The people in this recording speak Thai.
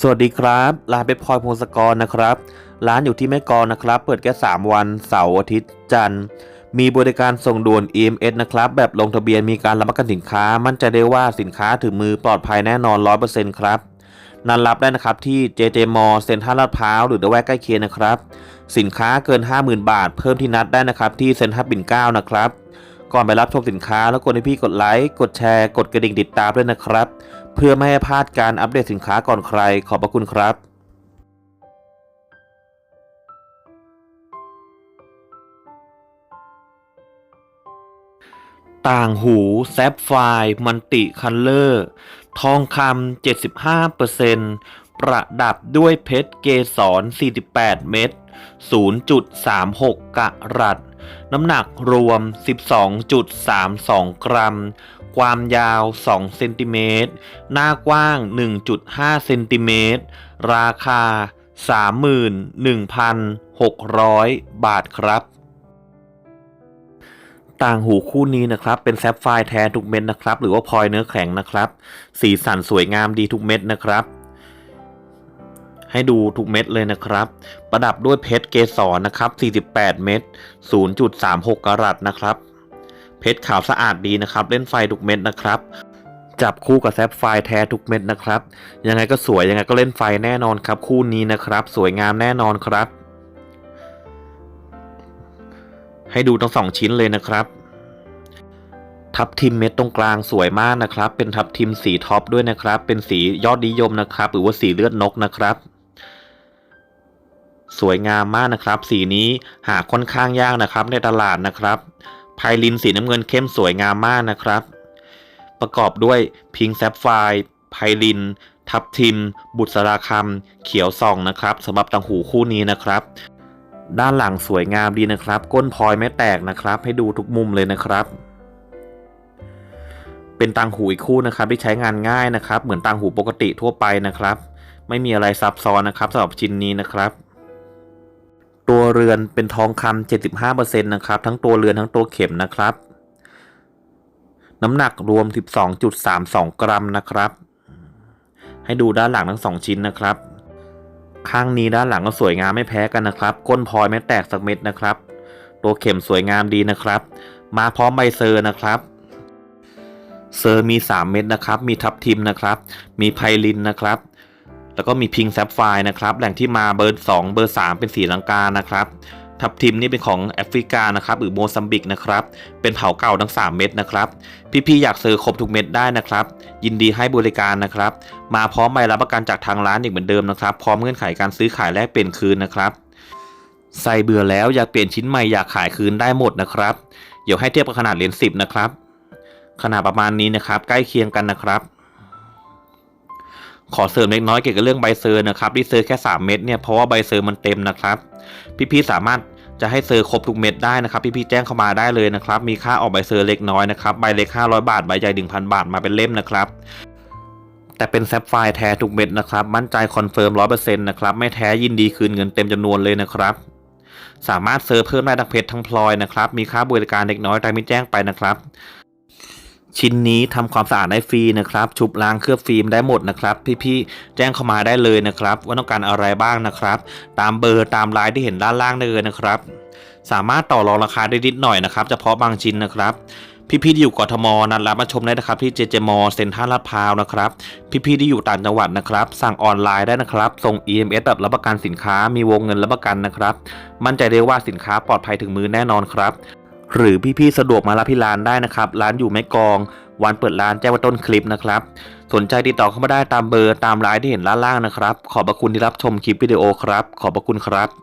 สวัสดีครับ ร้านเบปพลอยพงศกรนะครับ ร้านอยู่ที่แม่กลอนะครับ เปิดแค่ 3 วันเสาร์อาทิตย์จันทร์ มีบริการส่งด่วน EMS นะครับ แบบลงทะเบียนมีการรับประกันสินค้า มั่นใจได้ว่าสินค้าถึงมือปลอดภัยแน่นอน 100%ครับนัดรับได้นะครับที่ JJ m a l l เซ็นทรัลลาดพร้าวหรือระแวกใกล้เคียงนะครับ สินค้าเกิน 50,000 บาท เพิ่มที่นัดได้นะครับที่เซ็นทรัลปิ่นเกล้านะครับก่อนไปรับชมสินค้าแล้วกดให้พี่กดไลค์กดแชร์ กดกระดิ่งติดตามด้วยนะครับ เพื่อไม่ให้พลาดการอัปเดตสินค้าก่อนใครขอบพระคุณครับต่างหูแซฟไฟรมันติคัลเลอร์ ทองคำ 75%ประดับด้วยเพชรเกสร 48 เม็ด 0.36กะรัต น้ำหนักรวม 12.32 กรัม ความยาว 2 เซนติเมตร หน้ากว้าง 1.5 เซนติเมตร ราคา 31,600 บาทครับต่างหูคู่นี้นะครับเป็นแซฟไฟร์แท้ทุกเม็ดนะครับ หรือว่าพลอยเนื้อแข็งนะครับ สีสันสวยงามดีทุกเม็ดนะครับ ให้ดูทุกเม็ดเลยนะครับ ประดับด้วยเพชรเกสรนะครับ 48 เม็ด0.36กะรัตนะครับ เพชรขาวสะอาดดีนะครับ เล่นไฟทุกเม็ดนะครับ จับคู่กับแซฟไฟร์แท้ทุกเม็ดนะครับ ยังไงก็สวยยังไงก็เล่นไฟแน่นอนครับ คู่นี้นะครับ สวยงามแน่นอนครับ ให้ดูทั้งสองชิ้นเลยนะครับทับทิมเม็ดตรงกลางสวยมากนะครับ เป็นทับทิมสีท็อปด้วยนะครับ เป็นสียอดนิยมนะครับ หรือว่าสีเลือดนกนะครับ สวยงามมากนะครับ สีนี้หาค่อนข้างยากนะครับในตลาดนะครับไพลินสีน้ำเงินเข้มสวยงามมากนะครับ ประกอบด้วยพิงแซฟไฟร์ไพลิน ทับทิม บุษราคำเขียวส่องนะครับสำหรับตังหูคู่นี้นะครับ ด้านหลังสวยงามดีนะครับ ก้นพลอยไม่แตกนะครับ ให้ดูทุกมุมเลยนะครับเป็นตังหูอีกคู่นะครับที่ใช้งานง่ายนะครับ เหมือนตังหูปกติทั่วไปนะครับ ไม่มีอะไรซับซ้อนนะครับสำหรับชิ้นนี้นะครับ ตัวเรือนเป็นทองคำ75%นะครับ ทั้งตัวเรือนทั้งตัวเข็มนะครับ น้ำหนักรวม 12.32 กรัมนะครับ ให้ดูด้านหลังทั้งสองชิ้นนะครับ ข้างนี้ด้านหลังก็สวยงามไม่แพ้กันนะครับ ก้นพลอยไม่แตกสักเม็ดนะครับ ตัวเข็มสวยงามดีนะครับ มาพร้อมใบเซอร์นะครับเซอร์มี 3 เม็ดนะครับ มีทับทิมนะครับ มีไพลินนะครับ แล้วก็มีพิงแซฟไฟร์นะครับ แหล่งที่มาเบอร์ 2 เบอร์ 3 เป็นสีลังกานะครับ ทับทิมนี่เป็นของแอฟริกานะครับหรือโมซัมบิกนะครับ เป็นเผาเก่าทั้ง 3 เม็ดนะครับ พี่ๆอยากซอร์ครบทุกเม็ดได้นะครับ ยินดีให้บริการนะครับ มาพร้อมใบรับประกันจากทางร้านอีกเหมือนเดิมนะครับ พร้อมเงื่อนไขการซื้อขายแลกเปลี่ยนคืนนะครับใส่เบื่อแล้วอยากเปลี่ยนชิ้นใหม่อยากขายคืนได้หมดนะครับ เดี๋ยวให้เทียบกับขนาดเหรียญ10 นะครับ ขนาดประมาณนี้นะครับ ใกล้เคียงกันนะครับ ขอเสริมเล็กน้อยเกี่ยวกับเรื่องใบเซอร์นะครับที่เซอร์แค่ 3 เม็ดเนี่ยเพราะว่าใบเซอร์มันเต็มนะครับ พี่ๆสามารถจะให้เซอร์ครบทุกเม็ดได้นะครับ พี่ๆแจ้งเข้ามาได้เลยนะครับ มีค่าออกใบเซอร์เล็กน้อยนะครับใบเล็ก 500 บาทใบใหญ่1,000 บาทมาเป็นเล่มนะครับแต่เป็นแซฟไฟร์แท้ทุกเม็ดนะครับ มั่นใจคอนเฟิร์ม100%นะครับ ไม่แท้ยินดีคืนเงินเต็มจำนวนเลยนะครับ สามารถเซอร์เพิ่มได้ทั้งเพชรทั้งพลอยนะครับ มีค่าบริการเล็กน้อยตามที่แจ้งไปนะครับ ชิ้นนี้ทำความสะอาดได้ฟรีนะครับ ชุบล้างเคลือบฟิล์มได้หมดนะครับ พี่ๆแจ้งเข้ามาได้เลยนะครับ ว่าต้องการอะไรบ้างนะครับ ตามเบอร์ตามไลน์ที่เห็นด้านล่างได้เลยนะครับ สามารถต่อรองราคาได้นิดหน่อยนะครับ เฉพาะบางชิ้นนะครับพี่ๆที่อยู่กทมนัดรับมาชมได้นะครับที่เจเจมอเซ็นทรัลลาดพร้าวนะครับ พี่ๆที่อยู่ต่างจังหวัดนะครับ สั่งออนไลน์ได้นะครับ ส่ง EMS แบบรับประกันสินค้ามีวงเงินรับประกันนะครับ มั่นใจได้ว่าสินค้าปลอดภัยถึงมือแน่นอนครับ หรือพี่ๆสะดวกมารับที่ร้านได้นะครับ ร้านอยู่แม่กอง วันเปิดร้านแจ้งว่าต้นคลิปนะครับ สนใจติดต่อเข้ามาได้ตามเบอร์ตามไลน์ที่เห็นล่างๆนะครับ ขอบพระคุณที่รับชมคลิปวิดีโอครับ ขอบพระคุณครับ